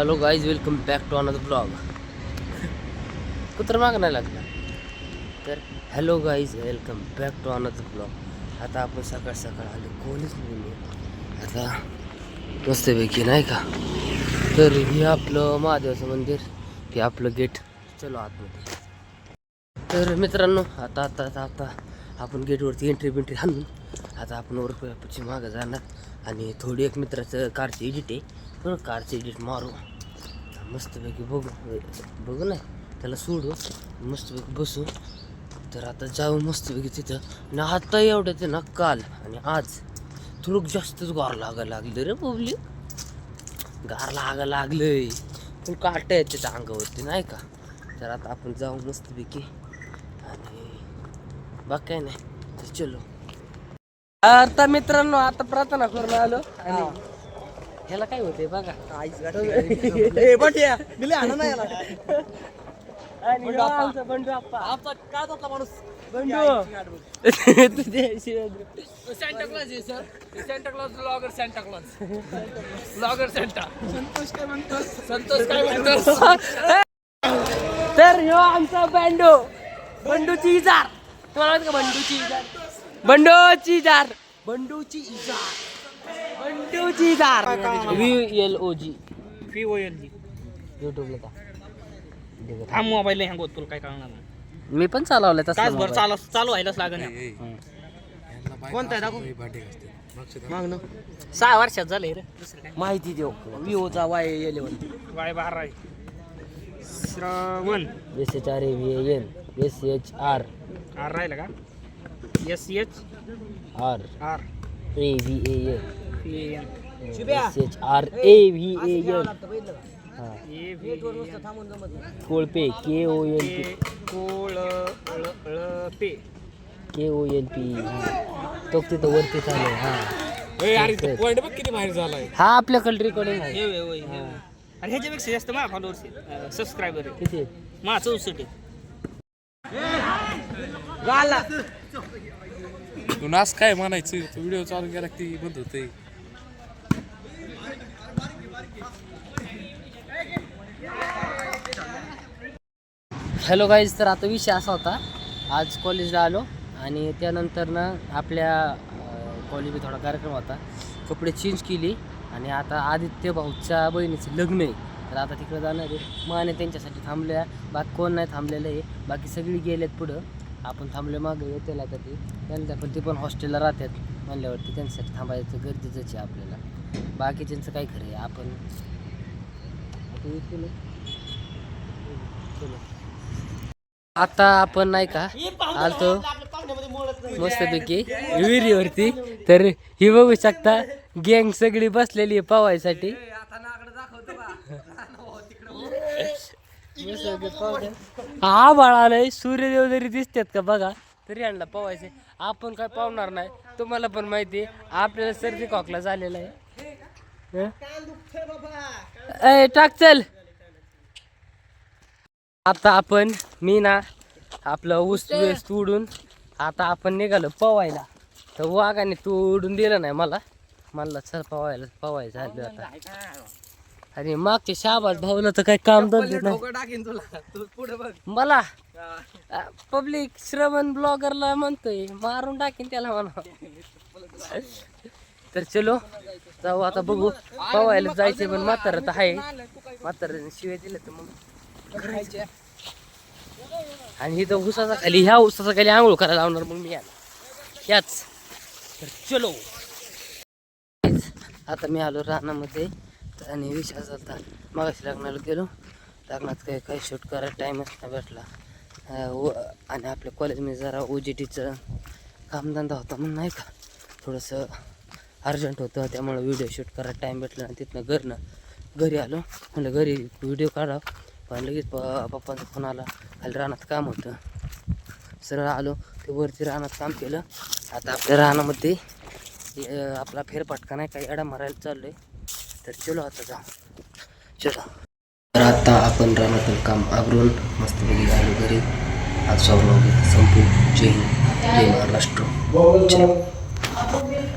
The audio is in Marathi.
Hello guys welcome back to another blog कुत्र माग नाही लागला? तर hello guys welcome back to another blog आता आपण सकाळ सकाळ आले कोणीच नाही आता मस्तपैकी नाही का? तर हे आपलं महादेवाचं मंदिर हे आपलं गेट चलो आतमध्ये. तर मित्रांनो आता आता आता आता आपण गेटवरती एंट्री बिंट्री आणून आता आपण वर मागं जाणार. आणि थोडी एक मित्राचं कारची एडिट आहे. बरं कारची एडिट मारू. मस्तपैकी बघू. बघू नाही त्याला सोडू. मस्तपैकी बसू. तर आता जाऊ मस्तपैकी तिथं. आणि आता एवढं ते ना काल आणि आज थोडं जास्तच गार लागायला लागलं रे पब्लिक गार लागायला लागलंय. पण काट आहे त्याच्या अंगावरती नाही का? तर आता आपण जाऊ मस्तपैकी आणि बाकी काय नाही तर चलो. आता मित्रांनो आता प्रार्थना करून आलो. आणि ह्याला काय होते बघा. आणि ह्यो आमचा बंडू आप्पा बंडू. तुझे शिवेंद्र. सेंटा क्लॉज आहे sir Santa Claus blogger Santa Claus blogger Santa Santosh काय संतोष काय तर ह्यो आमचा बँडो. बंडूची इजार. तुम्हाला माहिती का बंडूची इजार बंडूची इजार? बंडूची इजार. बंडूची इजार. V L O G V O L G. युट्यूबला का हा मोबाईल होत तुला काय कळणार नाही मी पण चालवलाय तसला तासभर. चालू चालू व्हायलाच नाही कोणता आहे दाखव. माग ना. सहा वर्षात झाले रे. दुसरं काय? माहिती देऊ. विवोचा वाय इलेवन वाय आहे. Shravan. S H R A V N S H R R राहिला का? S H R R A V A N S H R A V A N हा. A V Kolpe K O L A P कोळ ळ ळ पे. के ओ एल पी तो तिथं वरती चालू आहे, हा. पॉईंट बघ किती बाहेर झालाय. हा आपल्याकडे रेकॉर्डिंग आहे. हे हे हे हे. आणि ह्याच्यापेक्षा जास्त माझ्या फॉलोअर्स सबस्क्रायबर आहे. किती? माझा चौसष्ट आहे. तू नाच काय म्हणायचं? तू व्हिडिओ चालू केला की बंद होते. हॅलो गाईज तर आता विषय असा होता. आज कॉलेजला आलो आणि त्यानंतर ना आपल्या कॉलेजमध्ये थोडा कार्यक्रम होता. कपडे चेंज केली आणि आता आदित्य भाऊच्या बहिणीचं लग्न आहे. तर आता तिकडे जाणार आहे. माने त्यांच्यासाठी थांबल्या. बाकी कोण नाही थांबलेलं आहे. बाकी सगळी गेलेत पुढं. आपण थांबले मागे त्याला तर ते? त्यांना पण ते पण हॉस्टेलला राहतात म्हणल्यावरती त्यांच्यासाठी थांबायचं गरजेचंच आहे आपल्याला. बाकीच्यांचं काय खरं आहे. आपण आता आपण नाही का आलतो मस्तपैकी विहिरीवरती. तर ही बघू शकता गँग सगळी बसलेली आहे पवायसाठी. हा बाळालय सूर्यदेव जरी दिसतात का बघा तरी आणला पवायचे आपण काय पावणार नाही तुम्हाला पण माहिती आहे आपल्याला सर्दी खोकला झालेला आहे. टाक चल. आता आपण मी ना आपलं ऊस वेस तोडून आता आपण निघालो पवायला. तर वाघाने तोडून दिलं नाही मला. मला चल पवायला पवायचं झालं आता. आणि मागच्या शाबाज भाऊला तर काही काम धंदे नाही. टाकीन तुला. तू पुढे बघ. मला? पब्लिक श्रवण ब्लॉगरला म्हणतोय मारून टाकीन त्याला म्हणा. तर चलो जाऊ आता बघू. पवायला जायचे पण म्हातारं तर आहे. म्हाताऱ्याने शिवाय दिले तर मग करायचे. आणि इथं उसाचा खाली ह्या उसाचा खाली आंघोळ करायला लावणार मग मी याला. ह्याच तर चलो. आता मी आलो रानामध्ये. तर आणि विषय असा होता मागाशी लग्नाला गेलो. लग्नात काही काही शूट करायला टाईमच नाही भेटला. व आणि आपल्या कॉलेजमध्ये जरा ओ जी टीचं कामधंदा होता म्हणून नाही का? थोडंसं अर्जंट होतं. त्यामुळं व्हिडिओ शूट करायला टाईम भेटला आणि तिथनं घरनं घरी आलो. म्हणलं घरी व्हिडिओ काढावं पण लगेच प पप्पांचा फोन आला. खाली रानात काम होतं. सरळ आलो. ते वरती रानात काम केलं. आता आपल्या रानामध्ये आपला फेरफटका नाही काही अडा मारायला चाललो आहे तर चलो आता जाऊ. चलो. तर आता आपण रानातून काम आवरून मस्तपैकी आलो घरी. आज संपून. जय हिंद. जय महाराष्ट्र. चलो.